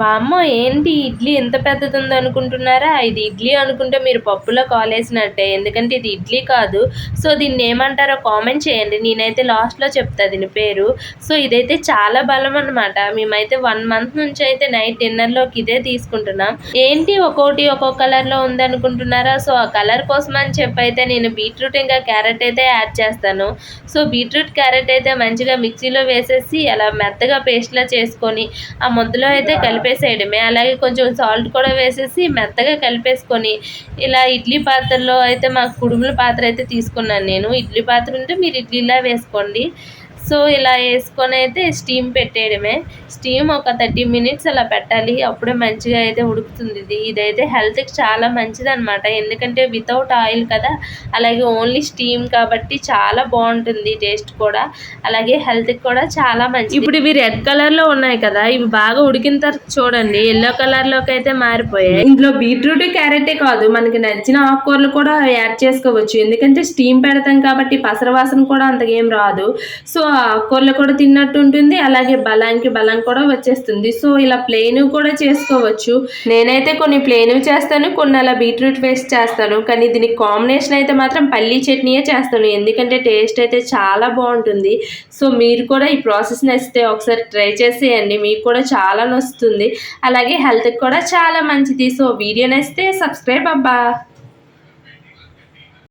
వామ్మో ఏంటి ఇడ్లీ ఎంత పెద్దది ఉంది అనుకుంటున్నారా? ఇది ఇడ్లీ అనుకుంటే మీరు పప్పులో కాలేసినట్టే. ఎందుకంటే ఇది ఇడ్లీ కాదు. సో దీన్ని ఏమంటారో కామెంట్ చేయండి. నేనైతే లాస్ట్లో చెప్తా దీని పేరు. సో ఇదైతే చాలా బలం అనమాట మేమైతే వన్ మంత్ నుంచి అయితే నైట్ డిన్నర్లోకి ఇదే తీసుకుంటున్నాం. ఏంటి ఒక్కోటి ఒక్కొక్క కలర్లో ఉంది అనుకుంటున్నారా? సో ఆ కలర్ కోసం అని చెప్పి అయితే నేను బీట్రూట్ ఇంకా క్యారెట్ అయితే యాడ్ చేస్తాను. సో బీట్రూట్ క్యారెట్ అయితే మంచిగా మిక్సీలో వేసేసి అలా మెత్తగా పేస్ట్లా చేసుకొని ఆ ముద్దలో అయితే కలిపి కలిపేసేయడమే అలాగే కొంచెం సాల్ట్ కూడా వేసేసి మెత్తగా కలిపేసుకొని ఇలా ఇడ్లీ పాత్రలో అయితే మాకు కుడుముల పాత్ర అయితే తీసుకున్నాను నేను. ఇడ్లీ పాత్ర ఉంటే మీరు ఇడ్లీలా వేసుకోండి. సో ఇలా వేసుకొని అయితే స్టీమ్ పెట్టేయడమే. స్టీమ్ ఒక థర్టీ మినిట్స్ అలా పెట్టాలి. అప్పుడే మంచిగా అయితే ఉడుకుతుంది ఇది. ఇదైతే హెల్త్కి చాలా మంచిది అనమాట ఎందుకంటే వితౌట్ ఆయిల్ కదా. అలాగే ఓన్లీ స్టీమ్ కాబట్టి చాలా బాగుంటుంది టేస్ట్ కూడా. అలాగే హెల్త్కి కూడా చాలా మంచిది. ఇప్పుడు ఇవి రెడ్ కలర్లో ఉన్నాయి కదా. ఇవి బాగా ఉడికిన తర్వాత చూడండి. ఎల్లో కలర్లోకి అయితే మారిపోయాయి. ఇందులో బీట్రూట్ క్యారెటే కాదు. మనకి నచ్చిన ఆకుకూరలు కూడా యాడ్ చేసుకోవచ్చు. ఎందుకంటే స్టీమ్ పెడతాం కాబట్టి పసర వాసన కూడా అంతగా ఏం రాదు. సో ఆకుకూరలు కూడా తిన్నట్టు ఉంటుంది అలాగే బలానికి బలం కూడా వచ్చేస్తుంది. సో ఇలా ప్లెయిన్ కూడా చేసుకోవచ్చు. నేనైతే కొన్ని ప్లెయిన్ చేస్తాను కొన్ని అలా బీట్రూట్ వేస్ట్ చేస్తాను. కానీ దీనికి కాంబినేషన్ అయితే మాత్రం పల్లీ చట్నీయే చేస్తాను. ఎందుకంటే టేస్ట్ అయితే చాలా బాగుంటుంది. సో మీరు కూడా ఈ ప్రాసెస్ నచ్చితే ఒకసారి ట్రై చేసేయండి. మీకు కూడా చాలా నొస్తుంది అలాగే హెల్త్కి కూడా చాలా మంచిది. సో వీడియో నచ్చితే సబ్స్క్రైబ్ అబ్బా.